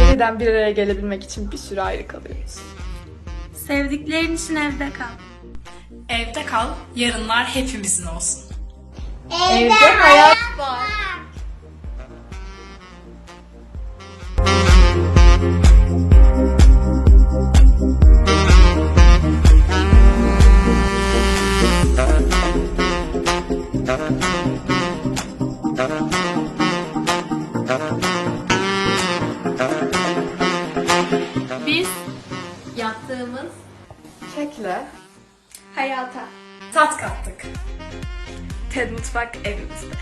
Yeniden bir araya gelebilmek için bir süre ayrı kalıyoruz. Sevdiklerin için evde kal. Evde kal, yarınlar hepimizin olsun. Evde hayat var. Biz yattığımız Kekle. Hayata Tat kattık. TED Mutfak evimizde.